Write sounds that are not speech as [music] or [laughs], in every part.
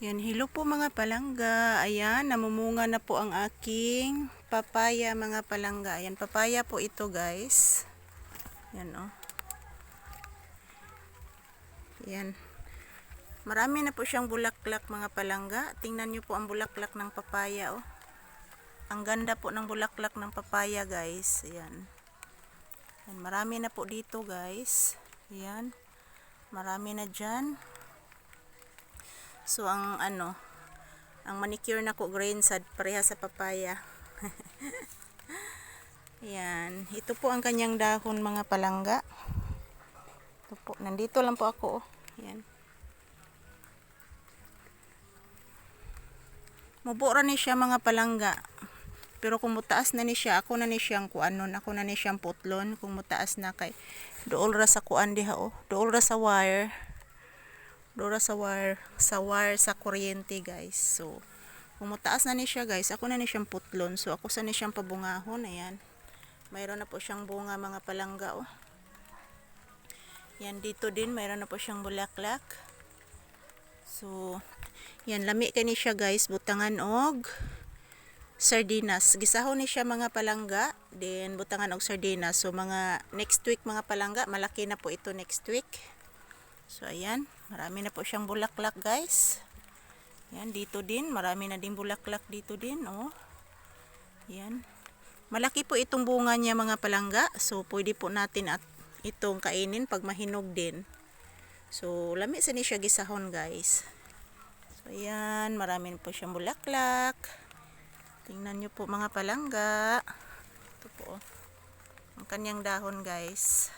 Yan, hello po mga palangga. Ayan, namumunga na po ang aking papaya mga palangga. Ayan, papaya po ito guys. Yan oh. Yan. Marami na po siyang bulaklak mga palangga. Tingnan niyo po ang bulaklak ng papaya oh. Ang ganda po ng bulaklak ng papaya guys. Ayan. Yan, marami na po dito guys. Ayan. Marami na dyan. So ang ano, ang manicure na ko grain sad pareha sa papaya. [laughs] Yan, ito po ang kanyang dahon mga palangga. Ito po, nandito lang po ako. oh. Yan. Mubura ni siya mga palangga. Pero kung mutaas na ni siya, ako na ni siyang kuanon, ako na ni siyang putlon. Kung mutaas na kay, dool ra sa kuan diha oh. Dool ra sa wire. Dora sa wire, sa wire sa kuryente guys. So, kung na ni siya guys, ako na ni siyang putlon. So, ako sa ni siyang pabungahon. Ayan. Mayroon na po siyang bunga mga palangga oh. Yan dito din, mayroon na po siyang bulaklak. So, yan, lami ka ni siya guys, butangan og sardinas. Gisahon ni siya mga palangga, then butangan og sardinas. So, mga next week mga palangga, malaki na po ito next week. So, ayan. Marami na po siyang bulaklak, guys. Yan, dito din. Marami na din bulaklak dito din, oh. Yan. Malaki po itong bunga niya, mga palangga. So, pwede po natin at itong kainin pag mahinog din. So, lami sa ni siya gisahon, guys. So, ayan. Marami na po siyang bulaklak. Tingnan nyo po, mga palangga. Ito po, oh. Ang kanyang dahon, guys.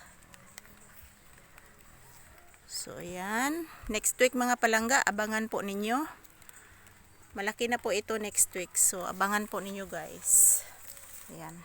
So, ayan. Next week mga palangga, abangan po ninyo. Malaki na po ito next week. So, abangan po ninyo guys. Ayan.